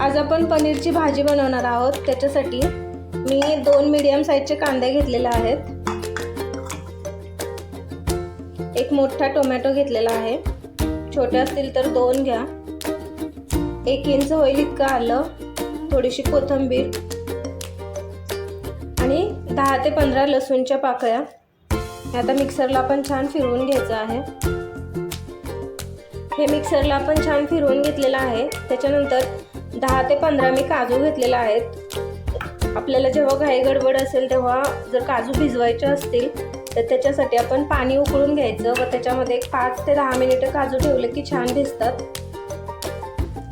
आज आपण पनीरची भाजी बनवणार आहोत. त्याच्यासाठी मी दोन मीडियम साईजचे कांदे घेतलेले आहेत. एक मोठा टोमॅटो घेतलेला आहे. छोटे असतील तर दोन घ्या. एक इंच होईल इतकं आलं. थोडीशी कोथिंबीर. आणि दहा ते पंधरा लसूणच्या पाकळ्या. हे आता मिक्सरला आपण छान फिरवून घ्यायचं आहे. हे मिक्सरला आपण छान फिरवून घेतलेलं आहे. त्याच्यानंतर दहा ते पंधरा मी काजू घेतलेला आहेत. आपल्याला जेव्हा घाई गडबड असेल तेव्हा जर काजू भिजवायचे असतील तर त्याच्यासाठी आपण पाणी उकळून घ्यायचं व त्याच्यामध्ये एक पाच ते दहा मिनिटं काजू ठेवले की छान भिजतात.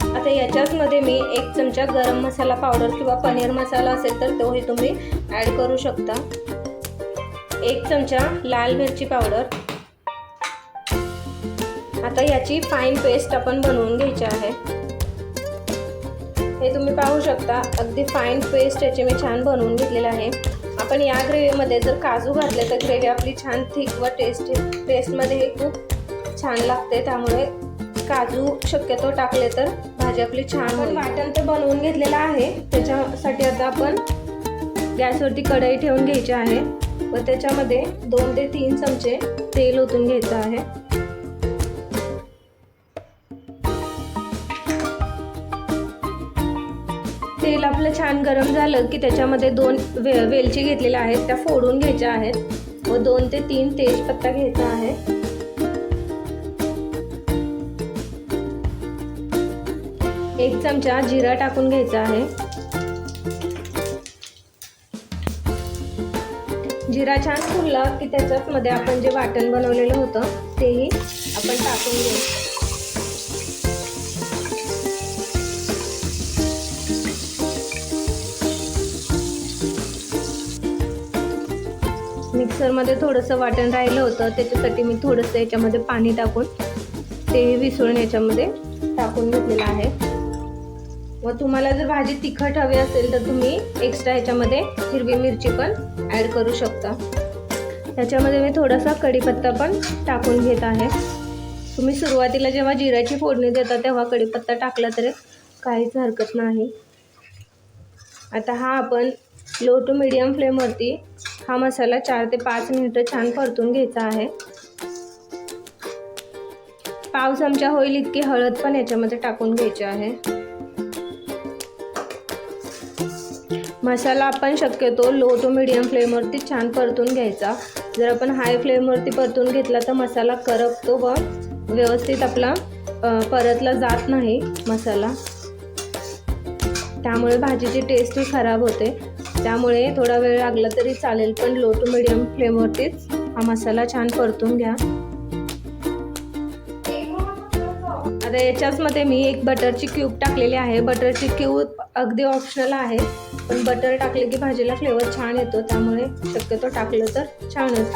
आता याच्याचमध्ये मी एक चमचा गरम मसाला पावडर किंवा पनीर मसाला असेल तर तोही तुम्ही ॲड करू शकता. एक चमचा लाल मिरची पावडर. आता याची फाईन पेस्ट आपण बनवून घ्यायची आहे. हे तुम्ही पाहू शकता. अगदी फाईन पेस्ट याची मी छान बनवून घेतलेलं आहे. आपण या ग्रेव्हीमध्ये जर काजू घातले तर ग्रेव्ही आपली छान थिक व टेस्टी टेस्टमध्ये हे खूप छान लागते. त्यामुळे काजू शक्यतो टाकले तर भाजी आपली छान वाटण तर बनवून घेतलेलं आहे. त्याच्यासाठी आता आपण गॅसवरती कढई ठेवून घ्यायची आहे. व त्याच्यामध्ये दोन ते तीन चमचे तेल ओतून घ्यायचं आहे. तेल आपलं छान गरम झालं की त्याच्यामध्ये दोन वे वेलची घेतलेल्या आहेत त्या फोडून घ्यायच्या आहेत. व दोन ते तीन तेजपत्ता घ्यायचा आहे. एक चमचा जिरा टाकून घ्यायचा आहे. जिरा छान फुलला की त्याच्यामध्ये आपण जे वाटण बनवलेलं होतं तेही आपण टाकून घेऊ मिक्सरमध्ये थोडंसं वाटण राहिलं होतं त्याच्यासाठी मी थोडंसं याच्यामध्ये पाणी टाकून ते विसळून याच्यामध्ये टाकून घेतलेलं आहे. व तुम्हाला जर भाजी तिखट हवी असेल तर तुम्ही एक्स्ट्रा ह्याच्यामध्ये हिरवी मिरची पण ॲड करू शकता. त्याच्यामध्ये मी थोडासा कढीपत्ता पण टाकून घेत आहे. तुम्ही सुरुवातीला जेव्हा जिऱ्याची फोडणी देता तेव्हा कढीपत्ता टाकला तरी काहीच हरकत नाही. आता हा आपण लो टू मिडियम फ्लेमवरती हा मसाला चार ते पाच मिनिटं छान परतून घ्यायचा आहे. पाव चमचा होईल इतकी हळद पण याच्यामध्ये टाकून घ्यायची आहे. मसाला आपण शक्यतो लो टू मिडियम फ्लेमवरती छान परतून घ्यायचा. जर आपण हाय फ्लेमवरती परतून घेतला तर मसाला करपतो व व्यवस्थित आपला परतला जात नाही मसाला. त्यामुळे भाजीची टेस्ट खराब होते. त्यामुळे थोडा वेळ लागला तरी चालेल पण लो टू मिडियम फ्लेमवरतीच हा मसाला छान परतून घ्या. आता याच्याचमध्ये मी एक बटरची क्यूब टाकलेली आहे. बटरची क्यूब अगदी ऑप्शनल आहे पण बटर टाकले की भाजीला फ्लेवर छान येतो. त्यामुळे शक्यतो टाकलं तर छानच.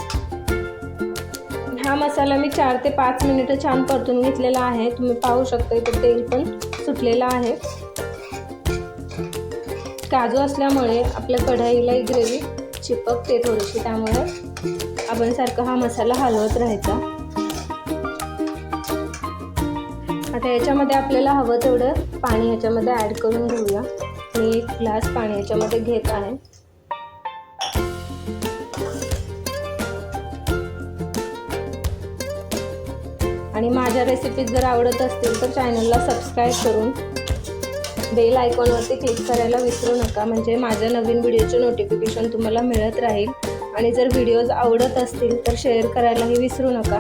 हा मसाला मी चार ते पाच मिनिटं छान परतून घेतलेला आहे. तुम्ही पाहू शकता इथे तेल पण सुटलेलं आहे. काजू असल्यामुळे आपल्या कढाईला ही ग्रेव्ही चिपकते थोडीशी. त्यामुळे आपण सारखं हा मसाला हलवत राहायचा. आता याच्यामध्ये आपल्याला हवं तेवढं पाणी याच्यामध्ये ॲड करून घेऊया. मी एक ग्लास पाणी याच्यामध्ये घेत आहे. आणि माझ्या रेसिपीज जर आवडत असतील तर चॅनलला सबस्क्राईब करून बेल आयकॉनवरती क्लिक करायला विसरू नका. म्हणजे माझ्या नवीन व्हिडिओचे नोटिफिकेशन तुम्हाला मिळत राहील. आणि जर व्हिडिओज आवडत असतील तर शेअर करायलाही विसरू नका.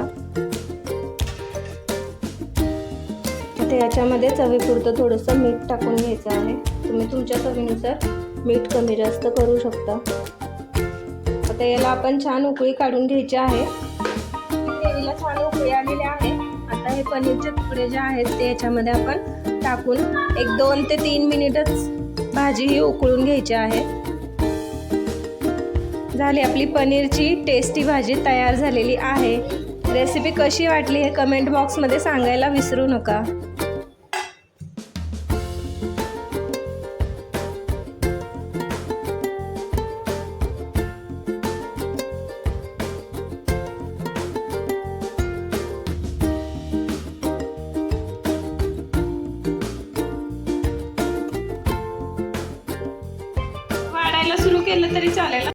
आता याच्यामध्ये चवीपुरतं थोडंसं मीठ टाकून घ्यायचं आहे. तुम्ही तुमच्या चवीनुसार मीठ कमी जास्त करू शकता. आता याला आपण छान उकळी काढून घ्यायची आहे. पनीरचे तुकडे जे आहेत ते याच्यामध्ये आपण टाकून एक दोन ते तीन मिनिटच भाजी ही उकळून घ्यायची आहे. झाली आपली पनीरची टेस्टी भाजी तयार झालेली आहे. रेसिपी कशी वाटली हे कमेंट बॉक्समध्ये सांगायला विसरू नका. केलं तरी चालेल.